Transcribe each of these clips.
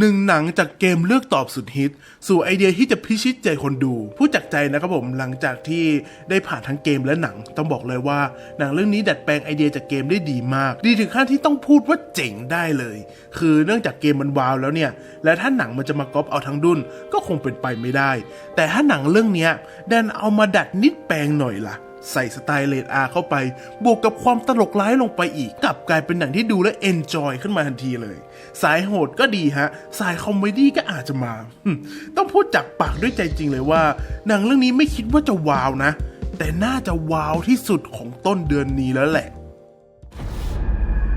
หนึ่งหนังจากเกมเลือกตอบสุดฮิต สู่ไอเดียที่จะพิชิตใจคนดู ผู้จักใจนะครับผมหลังจากที่ได้ผ่านทั้งเกมและหนัง ต้องบอกเลยว่า หนังเรื่องนี้ดัดแปลงไอเดียจากเกมได้ดีมาก ดีถึงขั้นที่ต้องพูดว่าเจ๋งได้เลย คือเนื่องจากเกมมันว้าวแล้วเนี่ย และถ้าหนังมันจะมาก๊อปเอาทั้งดุนก็คงเป็นไปไม่ได้ แต่ถ้าหนังเรื่องนี้ดันเอามาดัดนิดแปลงหน่อยล่ะ ใส่สไตล์เลดอาเข้าไป บวกกับความตลกร้ายลงไปอีก กลับกลายเป็นหนังที่ดูและเอนจอยขึ้นมาทันทีเลย สายโหดก็ดีฮะ สายคอมเมดี้ก็อาจจะมาหึต้องพูดจากปากด้วยใจจริงเลยว่า หนังเรื่องนี้ไม่คิดว่าจะว้าวนะ แต่น่าจะว้าวที่สุดของต้นเดือนนี้แล้วแหละ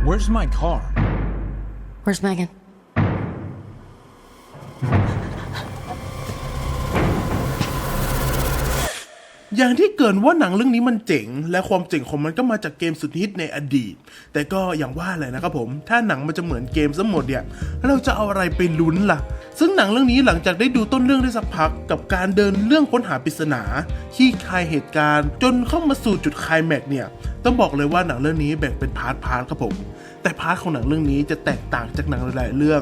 Where's my car? Where's Megan? อย่างที่เกินว่าหนังเรื่องนี้มันเจ๋ง และความเจ๋งของมันก็มาจากเกมสุดฮิตในอดีต แต่ก็อย่างว่าแหละนะครับผม ถ้าหนังมันจะเหมือนเกมซะหมดเนี่ย เราจะเอาอะไรไปลุ้นล่ะ ซึ่งหนังเรื่องนี้หลังจากได้ดูต้นเรื่องได้สักพัก กับการเดินเรื่องค้นหาปริศนาขี้คายเหตุการณ์ จนเข้ามาสู่จุดคลแม็กเนี่ย ต้องบอกเลยว่าหนังเรื่องนี้แบ่งเป็นพาร์ทพาร์ทครับผม แต่พาร์ทของหนังเรื่องนี้จะแตกต่างจากหนังหลาย ๆ เรื่อง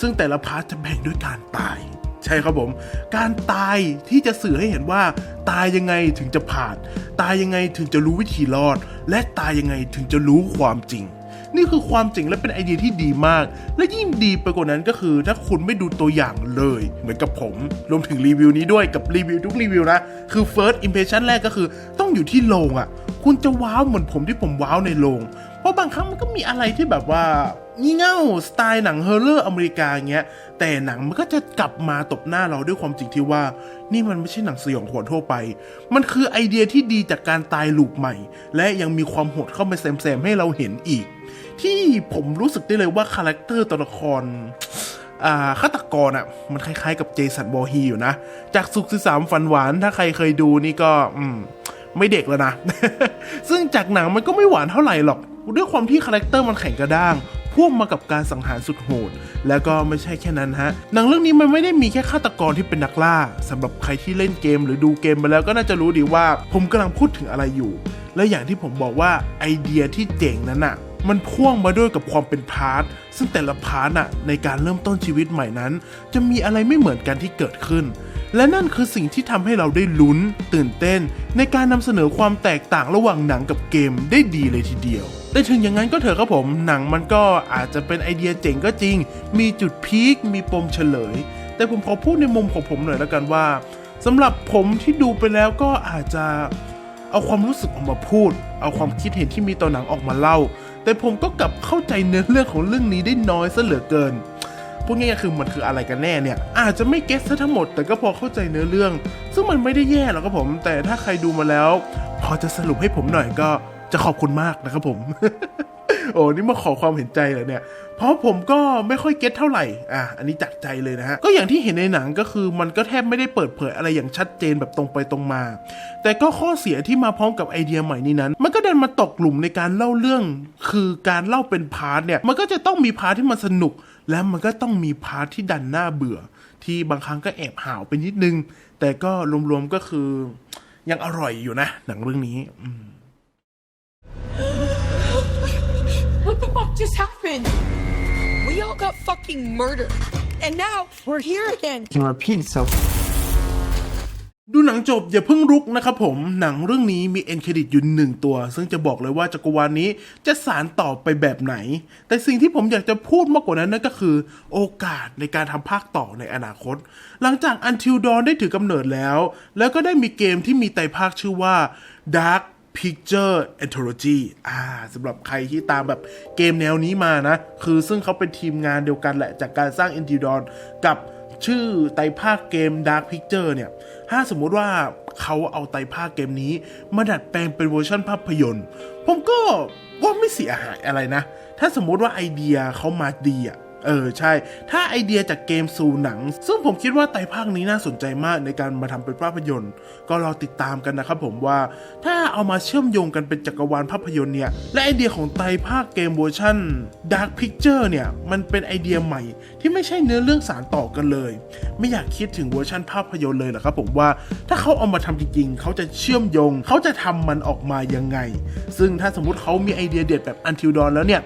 ซึ่งแต่ละพาร์ทจะแบ่งด้วยการตาย ใช่ครับผม การตายที่จะสื่อให้เห็นว่า ตายยังไงถึงจะผ่าน ตายยังไงถึงจะรู้วิธีรอด และตายยังไงถึงจะรู้ความจริง นี่คือความจริงและเป็นไอเดียที่ดีมาก และยิ่งดีไปกว่านั้นก็คือ ถ้าคุณไม่ดูตัวอย่างเลย เหมือนกับผม รวมถึงรีวิวนี้ด้วยกับรีวิวทุกรีวิวนะคือ first impression แรกก็คือ ต้องอยู่ที่โรงอะ คุณจะว้าวเหมือนผมที่ผมว้าวในโรงเพราะบางครั้งมันก็มีอะไรที่แบบว่า งี่เง่าสไตล์หนังเฮอร์เรอร์อเมริกาเงี้ย แต่หนังมันก็จะกลับมาตบหน้าเราด้วยความจริงที่ว่า นี่มันไม่ใช่หนังสยองขวัญทั่วไป มันคือไอเดียที่ดีจากการตายลูปใหม่ และยังมีความโหดเข้ามาแซมๆให้เราเห็นอีก ที่ผมรู้สึกได้เลยว่าคาแรคเตอร์ตัวละครอ่าฆาตกรอะ มันคล้ายๆกับเจสันบอฮีอยู่นะ จากสุขสิสามฝันหวานถ้าใครเคยดูนี่ก็อืมไม่เด็กแล้วนะ ซึ่งจากหนังมันก็ไม่หวานเท่าไหร่หรอก ด้วยความที่คาแรคเตอร์มันแข็งกระด้าง พ่วงมากับการสังหารสุดโหด แล้วก็ไม่ใช่แค่นั้นฮะ หนังเรื่องนี้มันไม่ได้มีแค่ฆาตกรที่เป็นนักล่าสำหรับใครที่เล่นเกมหรือดูเกมมาแล้วก็น่าจะรู้ดีว่า ผมกำลังพูดถึงอะไรอยู่ และอย่างที่ผมบอกว่าไอเดียที่เจ๋งนั้นน่ะมันพ่วงมาด้วยกับความเป็นพาร์ท ซึ่งแต่ละพาร์ทน่ะในการเริ่มต้นชีวิตใหม่นั้น จะมีอะไรไม่เหมือนกันที่เกิดขึ้น และนั่นคือสิ่งที่ทำให้เราได้ลุ้น ตื่นเต้น ในการนำเสนอความแตกต่างระหว่างหนังกับเกมได้ดีเลยทีเดียว แต่ถึงอย่างนั้นก็เถอะครับผม หนังมันก็อาจจะเป็นไอเดียเจ๋งก็จริง มีจุดพีค มีปมเฉลย แต่ผมขอพูดในมุมของผมหน่อยแล้วกันว่าสำหรับผมที่ดูไปแล้วก็อาจจะเอาความรู้สึกออกมาพูด เอาความคิดเห็นที่มีต่อหนังออกมาเล่า แต่ผมก็กลับเข้าใจเนื้อเรื่องของเรื่องนี้ได้น้อยซะเหลือเกินพูดง่ายๆคือมันคืออะไรกันแน่เนี่ย อาจจะไม่เก็ตซะทั้งหมด แต่ก็พอเข้าใจเนื้อเรื่อง ซึ่งมันไม่ได้แย่หรอกครับผม แต่ถ้าใครดูมาแล้ว พอจะสรุปให้ผมหน่อยก็ จะขอบคุณมากนะครับผม โอ้นี่มาขอความเห็นใจเหรอเนี่ย เพราะผมก็ไม่ค่อยเก็ตเท่าไหร่ อะ อันนี้จากใจเลยนะฮะ ก็อย่างที่เห็นในหนังก็คือมันก็แทบไม่ได้เปิดเผยอะไรอย่างชัดเจนแบบตรงไปตรงมา แต่ก็ข้อเสียที่มาพร้อมกับไอเดียใหม่นี้นั้น มันก็เดินมาตกหลุมในการเล่าเรื่อง คือการเล่าเป็นพาร์ทเนี่ย มันก็จะต้องมีพาร์ทที่มันสนุก และมันก็ต้องมีพาร์ทที่ดันหน้าเบื่อ ที่บางครั้งก็แอบห่าวไปนิดนึง แต่ก็รวมๆก็คือยังอร่อยอยู่นะ หนังเรื่องนี้ อืม just happened? We all got fucking murdered. And now we're here again. can repeat itself. ดูหนังจบอย่าเพิ่งรุกนะครับผม หนังเรื่องนี้มีเอ็นเครดิตอยู่หนึ่งตัว ซึ่งจะบอกเลยว่าจักรวาลนี้จะสารต่อไปแบบไหน แต่สิ่งที่ผมอยากจะพูดมากกว่านั้นนั่นก็คือ โอกาสในการทำภาคต่อในอนาคต หลังจาก Until Dawn ได้ถือกำเนิดแล้ว แล้วก็ได้มีเกมที่มีไตรภาคชื่อว่า Dark Picture Anthology อ่าสำหรับใครที่ตามแบบเกมแนวนี้มานะ คือซึ่งเขาเป็นทีมงานเดียวกันแหละจากการสร้าง Until Dawn กับชื่อไตภาคเกม Dark Picture เนี่ย ถ้าสมมุติว่าเขาเอาไตภาคเกมนี้ มาดัดแปลงเป็นเวอร์ชันภาพยนตร์ ผมก็ว่าไม่เสียหายอะไรนะ ถ้าสมมุติว่าไอเดียเขามาดีอะ เออใช่ ถ้าไอเดียจากเกมสู่หนัง ซึ่งผมคิดว่าไตรภาคนี้น่าสนใจมากในการมาทำเป็นภาพยนตร์ ก็รอติดตามกันนะครับผมว่า ถ้าเอามาเชื่อมโยงกันเป็นจักรวาลภาพยนตร์เนี่ย และไอเดียของไตรภาคเกมเวอร์ชัน Dark Picture เนี่ย มันเป็นไอเดียใหม่ที่ไม่ใช่เนื้อเรื่องสารต่อกันเลย ไม่อยากคิดถึงเวอร์ชันภาพยนตร์เลยหรอครับผมว่าถ้าเขาเอามาทำจริงๆเขาจะเชื่อมโยง เขาจะทำมันออกมายังไง ซึ่งถ้าสมมุติเขามีไอเดียเด็ดแบบ Until Dawn แล้วเนี่ย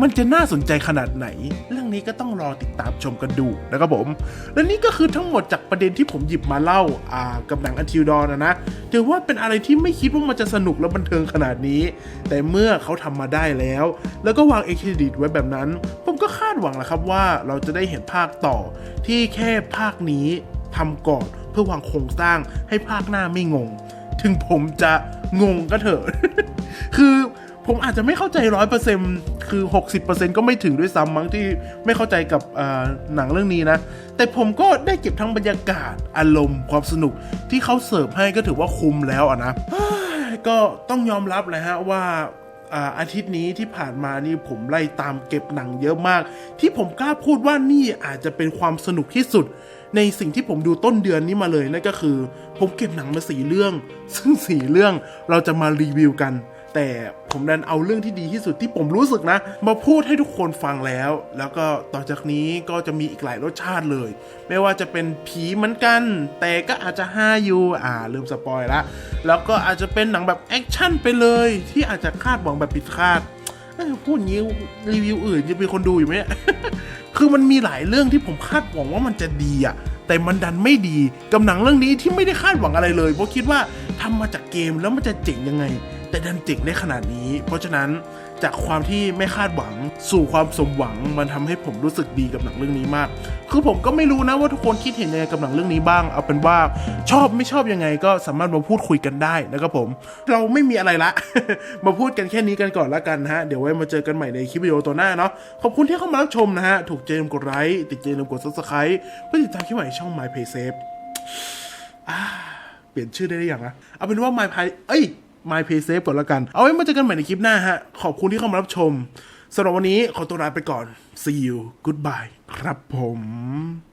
มันจะน่าสนใจขนาดไหน เรื่องนี้ก็ต้องรอติดตามชมกันดูนะครับผม และนี่ก็คือทั้งหมดจากประเด็นที่ผมหยิบมาเล่าอ่ากับหนัง Until Dawn นะนะถือว่าเป็นอะไรที่ไม่คิดว่ามันจะสนุกและบันเทิงขนาดนี้ แต่เมื่อเขาทำมาได้แล้ว แล้วก็วางเอเครดิตไว้แบบนั้น ผมก็คาดหวังแหละครับว่าเราจะได้เห็นภาคต่อ ที่แค่ภาคนี้ทำก่อนเพื่อวางโครงสร้างให้ภาคหน้าไม่งง ถึงผมจะงงก็เถอะ คือ ผมอาจจะไม่เข้าใจร้อยเปอร์เซ็นคือ60%ก็ไม่ถึงด้วยซ้ำมั้งที่ไม่เข้าใจกับหนังเรื่องนี้นะ แต่ผมก็ได้เก็บทั้งบรรยากาศอารมณ์ความสนุกที่เขาเสิร์ฟให้ก็ถือว่าคุ้มแล้วอะนะก็ต้องยอมรับเลยฮะว่าอ่าอาทิตย์นี้ที่ผ่านมานี่ผมไล่ตามเก็บหนังเยอะมาก ที่ผมกล้าพูดว่านี่อาจจะเป็นความสนุกที่สุด ในสิ่งที่ผมดูต้นเดือนนี้มาเลยนั่นก็คือ ผมเก็บหนังมาสี่เรื่อง ซึ่งสี่เรื่องเราจะมารีวิวกัน แต่ผมดันเอาเรื่องที่ดีที่สุดที่ผมรู้สึกนะ มาพูดให้ทุกคนฟังแล้ว แล้วก็ต่อจากนี้ก็จะมีอีกหลายรสชาติเลย ไม่ว่าจะเป็นผีเหมือนกัน แต่ก็อาจจะห้ายูอ่าลืมสปอยละแล้วก็อาจจะเป็นหนังแบบแอคชั่นไปเลย ที่อาจจะคาดหวังแบบผิดคาดพูดงี้รีวิวอื่นจะมีคนดูอยู่ไหมคือมันมีหลายเรื่องที่ผมคาดหวังว่ามันจะดีอะแต่มันดันไม่ดีกับหนังเรื่องนี้ที่ไม่ได้คาดหวังอะไรเลยเพราะคิดว่าทำมาจากเกมแล้วมันจะเจ๋งยังไง แต่ดันเจ๋งได้ขนาดนี้ เพราะฉะนั้นจากความที่ไม่คาดหวังสู่ความสมหวังมันทำให้ผมรู้สึกดีกับหนังเรื่องนี้มาก คือผมก็ไม่รู้นะว่าทุกคนคิดเห็นยังไงกับหนังเรื่องนี้บ้าง เอาเป็นว่าชอบไม่ชอบยังไงก็สามารถมาพูดคุยกันได้นะครับผม เราไม่มีอะไรละ มาพูดกันแค่นี้กันก่อนละกันนะฮะ เดี๋ยวไว้มาเจอกันใหม่ในคลิปวิดีโอตัวหน้าเนาะ ขอบคุณที่เข้ามารับชมนะฮะ ถูกใจลืมกดไลค์ ติดใจลืมกด subscribe เพื่อติดตามคลิปใหม่ช่อง My Pay Safe อ่าเปลี่ยนชื่อได้หรือยังนะเอาเป็นว่า My Pay เอ้ย My Pay Safe ก่อนละกัน เอาไว้มาเจอกันใหม่ในคลิปหน้าฮะ ขอบคุณที่เข้ามารับชมสำหรับวันนี้ขอตัวลาไปก่อน see you goodbye ครับผม